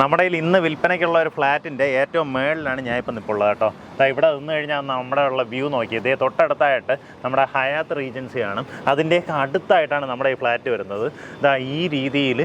നമ്മുടെ കയ്യിൽ ഇന്ന് വിൽപ്പനയ്ക്കുള്ള ഒരു ഫ്ലാറ്റിന്റെ ഏറ്റവും മേളിലാണ് ഞാൻ ഇപ്പം നിൽപ്പുള്ളത് കേട്ടോ. ദാ ഇവിടെ നിന്ന് കഴിഞ്ഞാൽ നമ്മുടെ ഉള്ള വ്യൂ നോക്കി. ഇതേ തൊട്ടടുത്തായിട്ട് നമ്മുടെ ഹയാത്ത് റീജൻസി കാണും. അതിന്റെയൊക്കെ അടുത്തായിട്ടാണ് നമ്മുടെ ഈ ഫ്ലാറ്റ് വരുന്നത്. ഇതാ ഈ രീതിയിൽ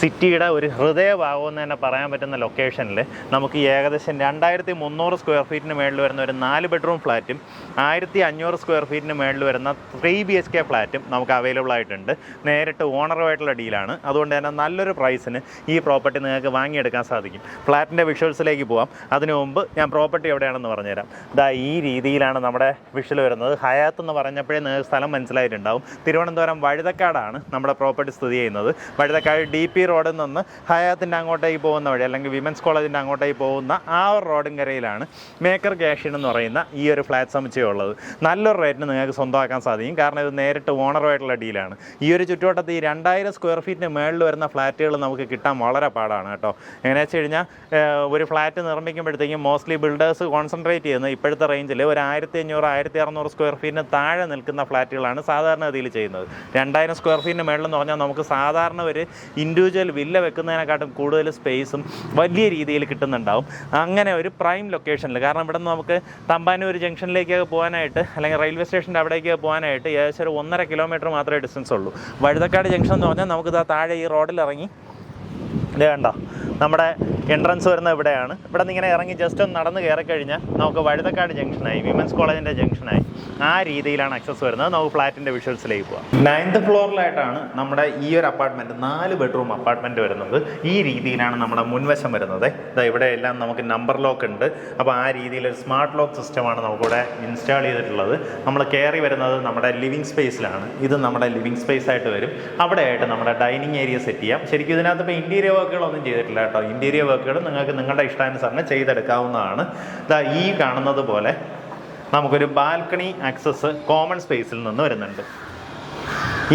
സിറ്റിയുടെ ഒരു ഹൃദയഭാഗം എന്ന് തന്നെ പറയാൻ പറ്റുന്ന ലൊക്കേഷനിൽ നമുക്ക് ഏകദേശം രണ്ടായിരത്തി മുന്നൂറ് സ്ക്വയർ ഫീറ്റിന് മേളിൽ വരുന്ന ഒരു നാല് ബെഡ്റൂം ഫ്ലാറ്റും ആയിരത്തി അഞ്ഞൂറ് സ്ക്വയർ ഫീറ്റിന് മേളിൽ വരുന്ന ത്രീ ബി എച്ച് കെ ഫ്ലാറ്റും നമുക്ക് അവൈലബിൾ ആയിട്ടുണ്ട്. നേരിട്ട് ഓണറുമായിട്ടുള്ള ഡീലാണ് അതുകൊണ്ട് തന്നെ നല്ലൊരു പ്രൈസിന് ഈ പ്രോപ്പർട്ടി നിങ്ങൾക്ക് വാങ്ങിയെടുക്കാൻ സാധിക്കും. ഫ്ലാറ്റിന്റെ വിഷ്വൽസിലേക്ക് പോവാം. അതിനു മുമ്പ് ഞാൻ പ്രോപ്പർട്ടി എവിടെയാണെന്ന് പറഞ്ഞുതരാം. ഇതാ ഈ രീതിയിലാണ് നമ്മുടെ വിഷ്വൽ വരുന്നത്. ഹയാത്ത് എന്ന് പറഞ്ഞപ്പോഴേ നിങ്ങൾക്ക് സ്ഥലം മനസ്സിലായിട്ടുണ്ടാവും. തിരുവനന്തപുരം വഴുതക്കാടാണ് നമ്മുടെ പ്രോപ്പർട്ടി സ്ഥിതി ചെയ്യുന്നത്. വഴുതക്കാട് ഡി പി റോഡിൽ നിന്ന് ഹയാത്തിന്റെ അങ്ങോട്ടേക്ക് പോകുന്ന വഴി അല്ലെങ്കിൽ വിമൻസ് കോളേജിന്റെ അങ്ങോട്ടേക്ക് പോകുന്ന ആ ഒരു റോഡും കരയിലാണ് മേക്കർ ക്യാഷിൻ എന്ന് പറയുന്ന ഈ ഒരു ഫ്ലാറ്റ് സമുച്ചയം ഉള്ളത്. നല്ലൊരു റേറ്റിന് നിങ്ങൾക്ക് സ്വന്തമാക്കാൻ സാധിക്കും. കാരണം ഇത് നേരിട്ട് ഓണറുമായിട്ടുള്ള ഡീലാണ്. ഈ ഒരു ചുറ്റുവട്ടത്ത് ഈ രണ്ടായിരം സ്ക്വയർ ഫീറ്റിന് മേളിൽ വരുന്ന ഫ്ലാറ്റുകൾ നമുക്ക് കിട്ടാൻ വളരെ പാടാണ് കേട്ടോ. എങ്ങനെയാ വെച്ച് കഴിഞ്ഞാൽ ഒരു ഫ്ലാറ്റ് നിർമ്മിക്കുമ്പോഴത്തേക്കും മോസ്റ്റ്ലി ബിൽഡേഴ്സ് കോൺസെൻട്രേറ്റ് ചെയ്യുന്നത് ഇപ്പോഴത്തെ റേഞ്ചിൽ ഒരു ആയിരത്തി അഞ്ഞൂറ് ആയിരത്തി അറുന്നൂറ് സ്ക്വയർ ഫീറ്റിന് താഴെ നിൽക്കുന്ന ഫ്ലാറ്റുകളാണ് സാധാരണഗതിയിൽ ചെയ്യുന്നത്. രണ്ടായിരം സ്ക്വയർ ഫീറ്റിന് മേളിൽ എന്ന് പറഞ്ഞാൽ നമുക്ക് സാധാരണ ഒരു ഇൻഡിവിജ്വൽ വില്ല വെക്കുന്നതിനെക്കാട്ടും കൂടുതൽ സ്പേസും വലിയ രീതിയിൽ കിട്ടുന്നുണ്ടാവും. അങ്ങനെ ഒരു പ്രൈം ലൊക്കേഷനിൽ കാരണം ഇവിടെ നിന്ന് നമുക്ക് തമ്പാനൂർ ജംഗ്ഷനിലേക്കൊക്കെ പോകാനായിട്ട് അല്ലെങ്കിൽ റെയിൽവേ സ്റ്റേഷന്റെ അവിടേക്ക് പോകാനായിട്ട് ഏകദേശം ഒരു ഒന്നര കിലോമീറ്റർ മാത്രമേ ഡിസ്റ്റൻസ് ഉള്ളൂ. വഴുതക്കാട് ജംഗ്ഷൻ എന്ന് പറഞ്ഞാൽ നമുക്ക് ഇതാ താഴെ ഈ റോഡിൽ ഇറങ്ങി. ഇത് കണ്ടോ? നമ്മുടെ എൻട്രൻസ് വരുന്നത് ഇവിടെയാണ്. ഇവിടെ നിന്ന് ഇങ്ങനെ ഇറങ്ങി ജസ്റ്റ് ഒന്ന് നടന്ന് കയറി കഴിഞ്ഞാൽ നമുക്ക് വഴുതക്കാട് ജംഗ്ഷനായി വിമൻസ് കോളേജിന്റെ ജംഗ്ഷനായി ആ രീതിയിലാണ് അക്സസ് വരുന്നത്. നമുക്ക് ഫ്ലാറ്റിന്റെ വിഷ്വൽസിലേക്ക് പോകാം നയൻത് ഫ്ലോറിലായിട്ടാണ് നമ്മുടെ ഈ ഒരു അപ്പാർട്ട്മെന്റ് നാല് ബെഡ്റൂം അപ്പാർട്ട്മെന്റ് വരുന്നത്. ഈ രീതിയിലാണ് നമ്മുടെ മുൻവശം വരുന്നത്. ഇതാ ഇവിടെ എല്ലാം നമുക്ക് നമ്പർ ലോക്ക് ഉണ്ട്. അപ്പോൾ ആ രീതിയിൽ ഒരു സ്മാർട്ട് ലോക്ക് സിസ്റ്റമാണ് നമുക്കിവിടെ ഇൻസ്റ്റാൾ ചെയ്തിട്ടുള്ളത്. നമ്മൾ കയറി വരുന്നത് നമ്മുടെ ലിവിങ് സ്പേസിലാണ് ഇത് നമ്മുടെ ലിവിങ് സ്പേസ് ആയിട്ട് വരും. അവിടെ ആയിട്ട് നമ്മുടെ ഡൈനിങ് ഏരിയ സെറ്റ് ചെയ്യാം. ശരിക്കും ഇതിനകത്ത് ഇപ്പോൾ ഇന്റീരിയർ വർക്കുകളൊന്നും ചെയ്തിട്ടില്ല കേട്ടോ. ഇന്റീരിയർ വർക്കുകൾ നിങ്ങൾക്ക് നിങ്ങളുടെ ഇഷ്ടാനുസരണം ചെയ്തെടുക്കാവുന്നതാണ്. ഇതാ ഈ കാണുന്നത് പോലെ നമുക്കൊരു ബാൽക്കണി ആക്സസ് കോമൺ സ്പേസിൽ നിന്ന് വരുന്നുണ്ട്.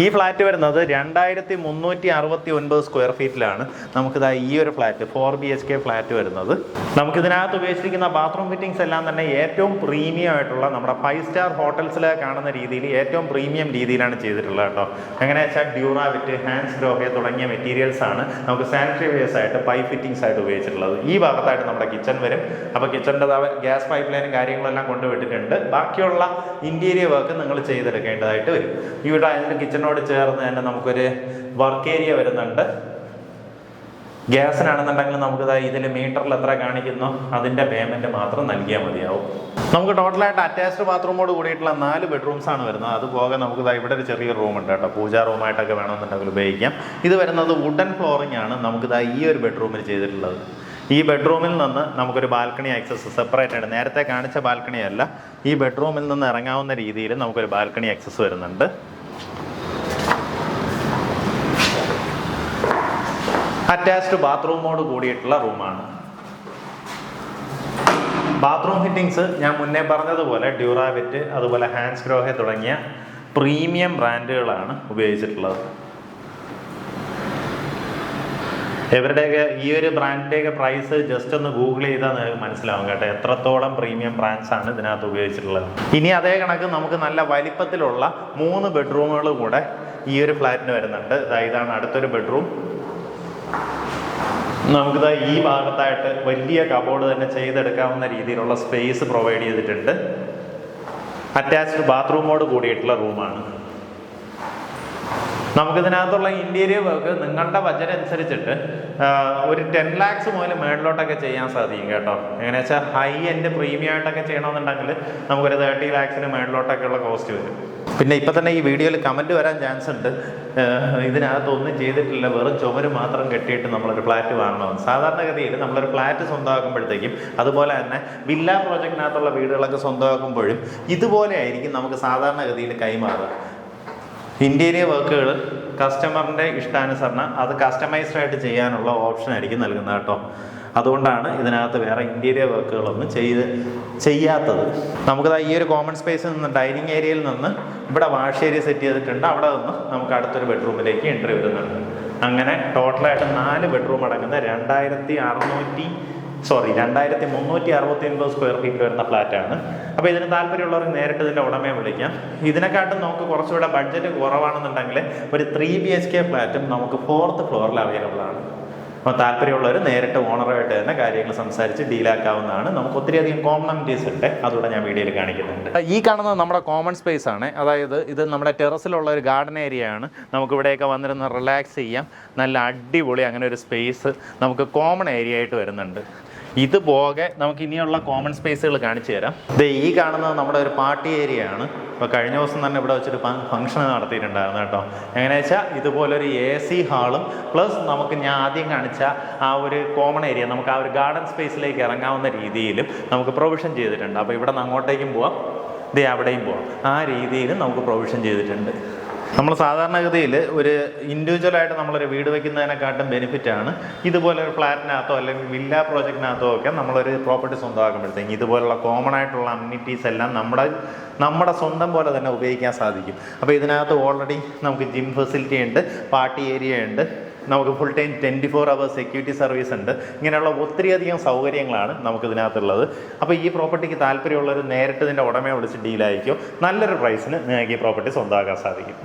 ഈ ഫ്ലാറ്റ് വരുന്നത് രണ്ടായിരത്തി മുന്നൂറ്റി അറുപത്തി ഒൻപത് സ്ക്വയർ ഫീറ്റിലാണ്. നമുക്കിതാ ഈ ഒരു flat four B H K flat വരുന്നത്. നമുക്കിതിനകത്ത് ഉപയോഗിച്ചിരിക്കുന്ന ബാത്റൂം ഫിറ്റിംഗ്സ് എല്ലാം തന്നെ ഏറ്റവും പ്രീമിയം ആയിട്ടുള്ള നമ്മുടെ ഫൈവ് സ്റ്റാർ ഹോട്ടൽസിൽ കാണുന്ന രീതിയിൽ ഏറ്റവും പ്രീമിയം രീതിയിലാണ് ചെയ്തിട്ടുള്ളത് കേട്ടോ. എങ്ങനെ വെച്ചാൽ ഡ്യൂറാവിറ്റ് ഹാൻഡ്സ് ഗ്രോഹെ തുടങ്ങിയ മെറ്റീരിയൽസ് ആണ് നമുക്ക് സാനിറ്ററി വേസ് ആയിട്ട് പൈപ്പ് ഫിറ്റിംഗ്സ് ആയിട്ട് ഉപയോഗിച്ചിട്ടുള്ളത്. ഈ ഭാഗത്തായിട്ട് നമ്മുടെ കിച്ചൺ വരും. അപ്പോൾ കിച്ചണിന്റെ ഗ്യാസ് പൈപ്പ് ലൈനും കാര്യങ്ങളെല്ലാം കൊണ്ടുവിട്ടിട്ടുണ്ട്. ബാക്കിയുള്ള ഇന്റീരിയർ വർക്ക് നിങ്ങൾ ചെയ്തെടുക്കേണ്ടതായിട്ട് വരും. ഇവിടെ അതിന്റെ കിച്ചണോട് ചേർന്ന് തന്നെ നമുക്കൊരു വർക്ക് ഏരിയ വരുന്നുണ്ട്. ഗ്യാസിനാണെന്നുണ്ടെങ്കിൽ നമുക്ക് ഇതാ ഇതിൽ മീറ്ററിൽ എത്ര കാണിക്കുന്നു അതിന്റെ പേയ്മെന്റ് മാത്രം നൽകിയാൽ മതിയാവും. നമുക്ക് ടോട്ടലായിട്ട് അറ്റാച്ച്ഡ് ബാത്റൂമോട് കൂടിയിട്ടുള്ള നാല് ബെഡ്റൂംസ് ആണ് വരുന്നത്. അത് പോകെ നമുക്ക് ഇതാ ഇവിടെ ഒരു ചെറിയ ഉണ്ട് കേട്ടോ. പൂജാ റൂമായിട്ടൊക്കെ വേണമെന്നുണ്ടെങ്കിൽ ഉപയോഗിക്കാം. ഇത് വരുന്നത് വുഡൻ ഫ്ലോറിംഗ് ആണ് നമുക്ക് നമുക്കിതാ ഈ ഒരു ബെഡ്റൂമിൽ ചെയ്തിട്ടുള്ളത്. ഈ ബെഡ്റൂമിൽ നിന്ന് നമുക്കൊരു ബാൽക്കണി ആക്സസ് സെപ്പറേറ്റ് ആയിട്ട് നേരത്തെ കാണിച്ച ബാൽക്കണി അല്ല ഈ ബെഡ്റൂമിൽ നിന്ന് ഇറങ്ങാവുന്ന രീതിയിൽ നമുക്കൊരു ബാൽക്കണി ആക്സസ് വരുന്നുണ്ട്. അറ്റാച്ച്ഡ് ബാത്റൂമോട് കൂടിയിട്ടുള്ള റൂമാണ്. ബാത്റൂം ഫിറ്റിങ്സ് ഞാൻ മുന്നേ പറഞ്ഞതുപോലെ ഡ്യൂറാവിറ്റ് അതുപോലെ ഹാൻഡ്സ് ഗ്രോഹെ തുടങ്ങിയ പ്രീമിയം ബ്രാൻഡുകളാണ് ഉപയോഗിച്ചിട്ടുള്ളത്. ഇവരുടെയൊക്കെ ഈ ഒരു ബ്രാൻഡിന്റെയൊക്കെ പ്രൈസ് ജസ്റ്റ് ഒന്ന് ഗൂഗിൾ ചെയ്താൽ നിങ്ങൾക്ക് മനസ്സിലാവും കേട്ടോ. എത്രത്തോളം പ്രീമിയം ബ്രാൻഡ്സ് ആണ് ഇതിനകത്ത് ഉപയോഗിച്ചിട്ടുള്ളത്. ഇനി അതേ കണക്ക് നമുക്ക് നല്ല വലിപ്പത്തിലുള്ള മൂന്ന് ബെഡ്റൂമുകൾ കൂടെ ഈ ഒരു ഫ്ലാറ്റിന് വരുന്നുണ്ട്. ഇതാണ് അടുത്തൊരു ബെഡ്റൂം നമുക്കിത് ഈ ഭാഗത്തായിട്ട് വലിയ കബോർഡ് തന്നെ ചെയ്തെടുക്കാവുന്ന രീതിയിലുള്ള സ്പേസ് പ്രൊവൈഡ് ചെയ്തിട്ടുണ്ട്. അറ്റാച്ച്ഡ് ബാത്റൂമോട് കൂടിയിട്ടുള്ള റൂമാണ് നമുക്കിതിനകത്തുള്ള ഇന്റീരിയർ വർക്ക് നിങ്ങളുടെ ബജറ്റ് അനുസരിച്ചിട്ട് ഒരു ടെൻ ലാക്സ് മുതൽ മേളിലോട്ടൊക്കെ ചെയ്യാൻ സാധിക്കും കേട്ടോ. എങ്ങനെയാ വെച്ചാൽ ഹൈ എൻഡ് പ്രീമിയം ആയിട്ടൊക്കെ ചെയ്യണമെന്നുണ്ടെങ്കിൽ നമുക്കൊരു തേർട്ടി ലാക്സിന് മേളിലോട്ടൊക്കെയുള്ള കോസ്റ്റ് വരും. പിന്നെ ഇപ്പം തന്നെ ഈ വീഡിയോയിൽ കമന്റ് വരാൻ ചാൻസ് ഉണ്ട്. ഇതിനകത്തൊന്നും ഇതിനകത്ത് ചെയ്തിട്ടില്ല. വെറും ചുമര് മാത്രം കെട്ടിയിട്ട് നമ്മളൊരു ഫ്ലാറ്റ് വാങ്ങണമെന്ന്. സാധാരണഗതിയിൽ നമ്മളൊരു ഫ്ലാറ്റ് സ്വന്തമാക്കുമ്പോഴത്തേക്കും അതുപോലെ തന്നെ വില്ല പ്രോജക്റ്റിനകത്തുള്ള വീടുകളൊക്കെ സ്വന്തമാക്കുമ്പോഴും ഇതുപോലെ ആയിരിക്കും നമുക്ക് സാധാരണഗതിയിൽ കൈമാറുക. ഇന്റീരിയർ വർക്കുകൾ കസ്റ്റമറിന്റെ ഇഷ്ടാനുസരണം അത് കസ്റ്റമൈസ്ഡ് ആയിട്ട് ചെയ്യാനുള്ള ഓപ്ഷൻ ആയിരിക്കും നൽകുന്നത് കേട്ടോ. അതുകൊണ്ടാണ് ഇതിനകത്ത് വേറെ ഇന്റീരിയർ വർക്കുകളൊന്നും ചെയ്ത് ചെയ്യാത്തത്. നമുക്കത് ഈ ഒരു കോമൺ സ്പേസിൽ നിന്ന് ഡൈനിങ് ഏരിയയിൽ നിന്ന് ഇവിടെ വാഷ് ഏരിയ സെറ്റ് ചെയ്തിട്ടുണ്ട്. അവിടെ നിന്ന് നമുക്ക് അടുത്തൊരു ബെഡ്റൂമിലേക്ക് എൻട്രി വരുന്നുണ്ട്. അങ്ങനെ ടോട്ടലായിട്ട് നാല് ബെഡ്റൂം അടങ്ങുന്ന രണ്ടായിരത്തി അറുന്നൂറ്റി സോറി രണ്ടായിരത്തി മുന്നൂറ്റി അറുപത്തി ഒൻപത് സ്ക്വയർ ഫീറ്റ് വരുന്ന ഫ്ലാറ്റാണ് അപ്പോൾ ഇതിന് താല്പര്യമുള്ളവർ നേരിട്ട് ഇതിന്റെ ഉടമയെ വിളിക്കാം. ഇതിനെക്കാട്ടും നമുക്ക് കുറച്ചുകൂടെ ബഡ്ജറ്റ് കുറവാണെന്നുണ്ടെങ്കിൽ ഒരു ത്രീ ബി എച്ച് കെ ഫ്ലാറ്റും നമുക്ക് ഫോർത്ത് ഫ്ലോറിൽ അവൈലബിൾ ആണ്. അപ്പോൾ താല്പര്യമുള്ളവർ നേരിട്ട് ഓണറുമായിട്ട് തന്നെ കാര്യങ്ങൾ സംസാരിച്ച് ഡീലാക്കാവുന്നതാണ്. നമുക്ക് ഒത്തിരിയധികം കോമണമിറ്റീസ് ഉണ്ട്. അതുകൂടെ ഞാൻ വീഡിയോയിൽ കാണിക്കുന്നുണ്ട്. ഈ കാണുന്നത് നമ്മുടെ കോമൺ സ്പേസ് ആണ്. അതായത് ഇത് നമ്മുടെ ടെറസിലുള്ള ഒരു ഗാർഡൻ ഏരിയ ആണ്. നമുക്ക് ഇവിടെയൊക്കെ വന്നിരുന്ന് റിലാക്സ് ചെയ്യാം. നല്ല അടിപൊളി അങ്ങനെ ഒരു സ്പേസ് നമുക്ക് കോമൺ ഏരിയ ആയിട്ട് വരുന്നുണ്ട്. ഇത് പോകെ നമുക്ക് ഇനിയുള്ള കോമൺ സ്പേസുകൾ കാണിച്ചു തരാം. ഇത് ഈ കാണുന്നത് നമ്മുടെ ഒരു പാർട്ടി ഏരിയ ആണ്. ഇപ്പോൾ കഴിഞ്ഞ ദിവസം തന്നെ ഇവിടെ വെച്ചൊരു ഫംഗ്ഷൻ നടത്തിയിട്ടുണ്ടായിരുന്നു കേട്ടോ. എങ്ങനെയാ വെച്ചാൽ ഇതുപോലൊരു എ സി ഹാളും പ്ലസ് നമുക്ക് ഞാൻ ആദ്യം കാണിച്ച ആ ഒരു കോമൺ ഏരിയ നമുക്ക് ആ ഒരു ഗാർഡൻ സ്പേസിലേക്ക് ഇറങ്ങാവുന്ന രീതിയിലും നമുക്ക് പ്രൊവിഷൻ ചെയ്തിട്ടുണ്ട്. അപ്പോൾ ഇവിടെ നിന്ന് അങ്ങോട്ടേക്കും പോവാം. ദേ അവിടെയും പോവാം. ആ രീതിയിലും നമുക്ക് പ്രൊവിഷൻ ചെയ്തിട്ടുണ്ട്. നമ്മൾ സാധാരണഗതിയിൽ ഒരു ഇൻഡിവിജ്വലായിട്ട് നമ്മളൊരു വീട് വെക്കുന്നതിനെക്കാട്ടും ബെനിഫിറ്റ് ആണ്. ഇതുപോലെ ഒരു ഫ്ലാറ്റിനകത്തോ അല്ലെങ്കിൽ വില്ല പ്രോജക്റ്റിനകത്തോ ഒക്കെ നമ്മളൊരു പ്രോപ്പർട്ടി സ്വന്തമാക്കുമ്പോഴത്തേക്ക് ഇതുപോലുള്ള കോമൺ ആയിട്ടുള്ള അമ്യൂണിറ്റീസ് എല്ലാം നമ്മുടെ നമ്മുടെ സ്വന്തം പോലെ തന്നെ ഉപയോഗിക്കാൻ സാധിക്കും. അപ്പോൾ ഇതിനകത്ത് ഓൾറെഡി നമുക്ക് ജിം ഫെസിലിറ്റി ഉണ്ട് പാർട്ടി ഏരിയ ഉണ്ട് നമുക്ക് full time twenty four hours security service ഉണ്ട്. ഇങ്ങനെയുള്ള ഒത്തിരിയധികം സൗകര്യങ്ങളാണ് നമുക്ക് ഇതിനകത്തുള്ളത് അപ്പോൾ ഈ പ്രോപ്പർട്ടിക്ക് താല്പര്യമുള്ളവർ നേരിട്ട് ഇതിന്റെ ഉടമയെ വിളിച്ച് ഡീലായിരിക്കും നല്ലൊരു പ്രൈസിന് നിങ്ങൾക്ക് ഈ പ്രോപ്പർട്ടി സ്വന്തമാക്കാൻ സാധിക്കും.